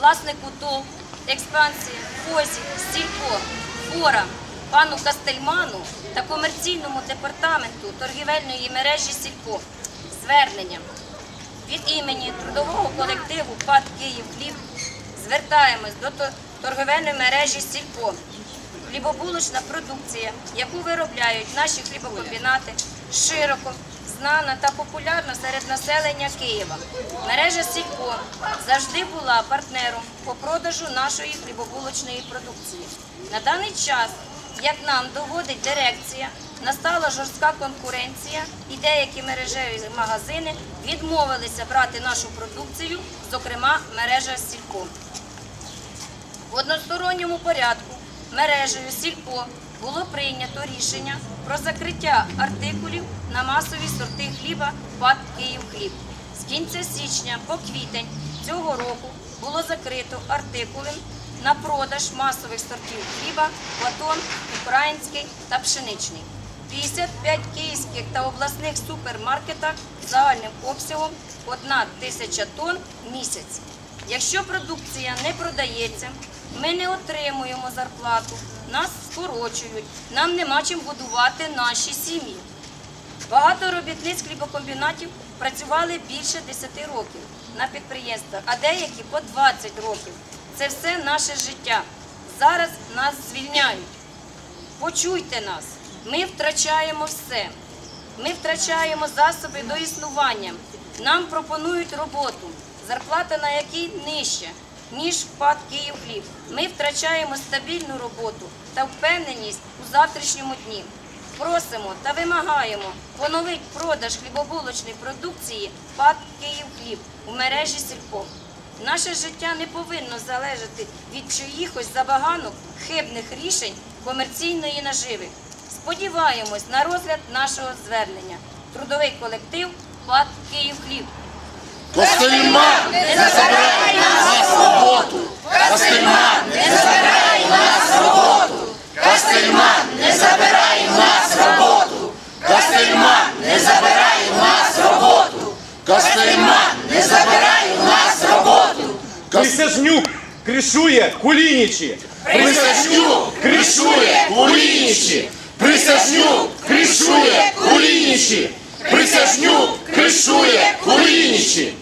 власнику ТОВ, експансія, ФОЗі, Сільпо, Фора, пану Кастельману та комерційному департаменту торгівельної мережі Сільпо зверненням від імені трудового колективу ПАД Київ Хліб звертаємось до тор- торговельної мережі Сільпо. Хлібобулочна продукція, яку виробляють наші хлібокомбінати, широко знана та популярна серед населення Києва. Мережа Сільпо завжди була партнером по продажу нашої хлібобулочної продукції. На даний час, як нам доводить дирекція, настала жорстка конкуренція і деякі мережеві магазини відмовилися брати нашу продукцію, зокрема мережа Сільпо. В односторонньому порядку мережею Сільпо було прийнято рішення про закриття артикулів на масові сорти хліба ПАД «Київхліб». З кінця січня по квітень цього року було закрито артикули на продаж масових сортів хліба «Платон», «Український» та «Пшеничний». 55 київських та обласних супермаркетах загальним обсягом 1 тисяча тонн в місяць. Якщо продукція не продається, ми не отримуємо зарплату, нас скорочують, нам нема чим годувати наші сім'ї. Багато робітниць хлібокомбінатів працювали більше 10 років на підприємствах, а деякі по 20 років. Це все наше життя. Зараз нас звільняють. Почуйте нас, ми втрачаємо все. Ми втрачаємо засоби до існування. Нам пропонують роботу, зарплата на якій нижча, ніж впад Київхліб. Ми втрачаємо стабільну роботу та впевненість у завтрашньому дні. Просимо та вимагаємо поновити продаж хлібобулочної продукції ПАД «Київхліб» у мережі Сільпо. Наше життя не повинно залежати від чиїхось забаганок хибних рішень комерційної наживи. Сподіваємось на розгляд нашого звернення. Трудовий колектив ПАД «Київхліб». Костельман не Костельман не забирай нас роботу! Костельман не забирай нас роботу! Костельман не забирай нас роботу! Костельман не забирай нас роботу! Присяжнюк кришує Кулінічі. Присяжнюк кришує Кулінічі! Присяжнюк кришує Кулінічі! Присяжнюк кришує Кулінічі!